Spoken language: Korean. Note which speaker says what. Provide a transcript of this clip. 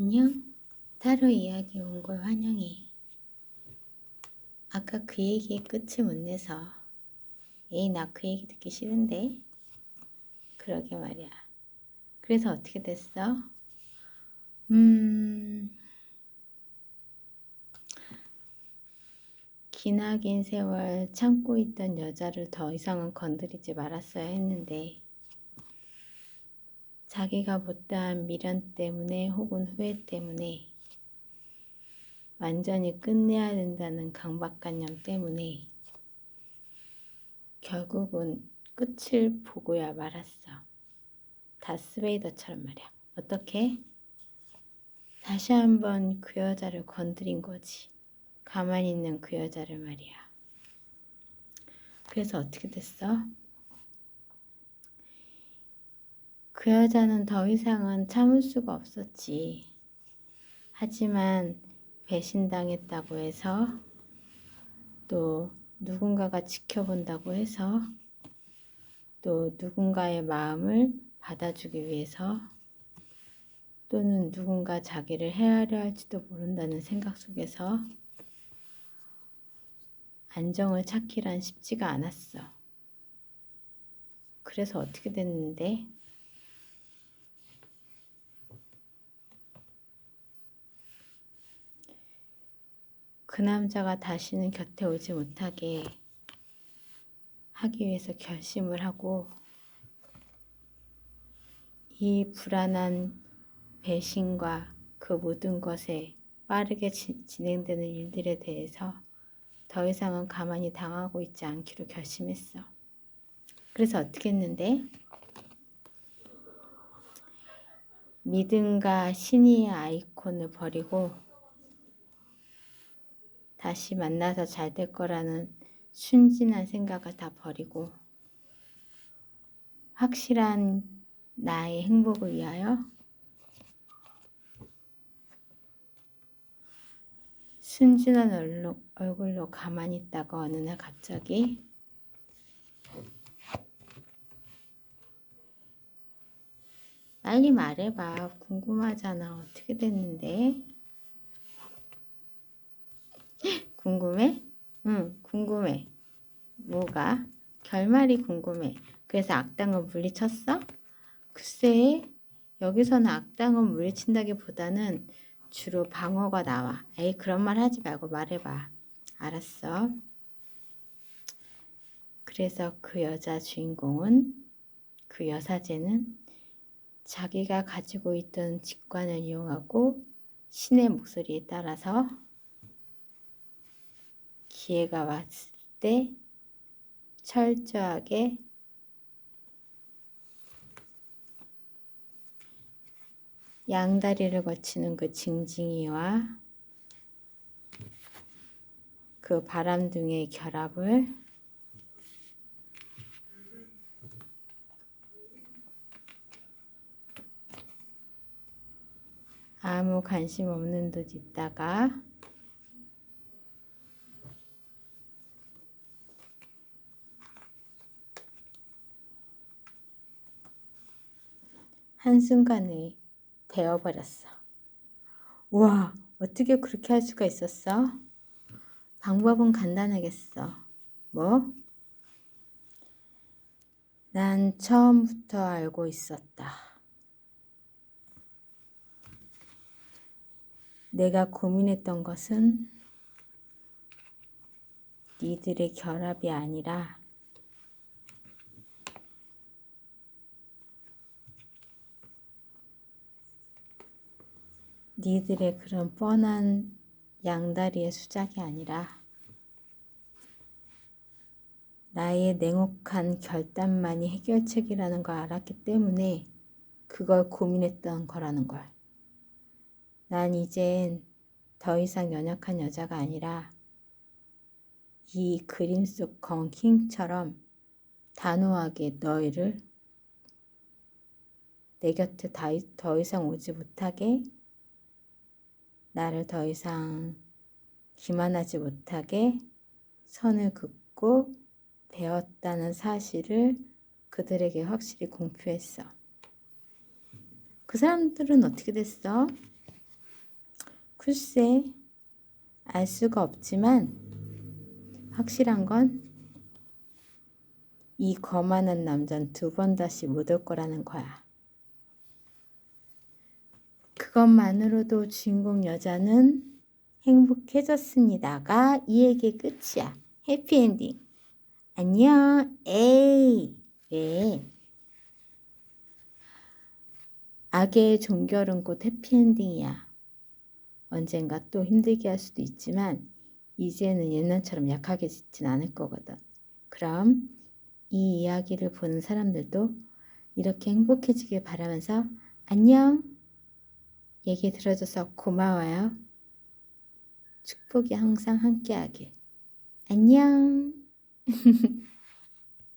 Speaker 1: 안녕. 타로 이야기 온 걸 환영해. 아까 그 얘기의 끝을 못 내서 에이 나 그 얘기 듣기 싫은데 그러게 말이야. 그래서 어떻게 됐어? 음 기나긴 세월 참고 있던 여자를 더 이상은 건드리지 말았어야 했는데 자기가 못다한 미련 때문에 혹은 후회 때문에 완전히 끝내야 된다는 강박관념 때문에 결국은 끝을 보고야 말았어. 다스베이더처럼 말이야. 어떻게? 다시 한번 그 여자를 건드린 거지. 가만히 있는 그 여자를 말이야. 그래서 어떻게 됐어? 그 여자는 더 이상은 참을 수가 없었지. 하지만 배신당했다고 해서 또 누군가가 지켜본다고 해서 또 누군가의 마음을 받아주기 위해서 또는 누군가 자기를 헤아려 할지도 모른다는 생각 속에서 안정을 찾기란 쉽지가 않았어. 그래서 어떻게 됐는데? 그 남자가 다시는 곁에 오지 못하게 하기 위해서 결심을 하고 이 불안한 배신과 그 모든 것에 빠르게 지, 진행되는 일들에 대해서 더 이상은 가만히 당하고 있지 않기로 결심했어. 그래서 어떻게 했는데? 믿음과 신의의 아이콘을 버리고 다시 만나서 잘 될 거라는 순진한 생각을 다 버리고 확실한 나의 행복을 위하여 순진한 얼굴로 가만히 있다가 어느 날 갑자기 빨리 말해봐. 궁금하잖아. 어떻게 됐는데? 궁금해? 응, 궁금해. 뭐가? 결말이 궁금해. 그래서 악당을 물리쳤어? 글쎄, 여기서는 악당을 물리친다기보다는 주로 방어가 나와. 에이, 그런 말 하지 말고 말해봐. 알았어. 그래서 그 여자 주인공은, 그 여사제는 자기가 가지고 있던 직관을 이용하고 신의 목소리에 따라서 기회가 왔을 때 철저하게 양다리를 거치는 그 징징이와 그 바람둥이의 결합을 아무 관심 없는 듯 있다가 한순간에 되어버렸어. 우와, 어떻게 그렇게 할 수가 있었어? 방법은 간단하겠어. 뭐? 난 처음부터 알고 있었다. 내가 고민했던 것은 니들의 결합이 아니라 니들의 그런 뻔한 양다리의 수작이 아니라 나의 냉혹한 결단만이 해결책이라는 걸 알았기 때문에 그걸 고민했던 거라는 걸. 난 이젠 더 이상 연약한 여자가 아니라 이 그림 속 건킹처럼 단호하게 너희를 내 곁에 더 이상 오지 못하게 나를 더 이상 기만하지 못하게 선을 긋고 되었다는 사실을 그들에게 확실히 공표했어. 그 사람들은 어떻게 됐어? 글쎄, 알 수가 없지만 확실한 건 이 거만한 남잔 두번 다시 못 올 거라는 거야. 그것만으로도 주인공 여자는 행복해졌습니다가 이 얘기 끝이야. 해피엔딩. 안녕. 에이. 왜? 악의 종결은 곧 해피엔딩이야. 언젠가 또 힘들게 할 수도 있지만 이제는 옛날처럼 약하게 짓진 않을 거거든. 그럼 이 이야기를 보는 사람들도 이렇게 행복해지길 바라면서 안녕. 얘기 들어줘서 고마워요. 축복이 항상 함께하길. 안녕.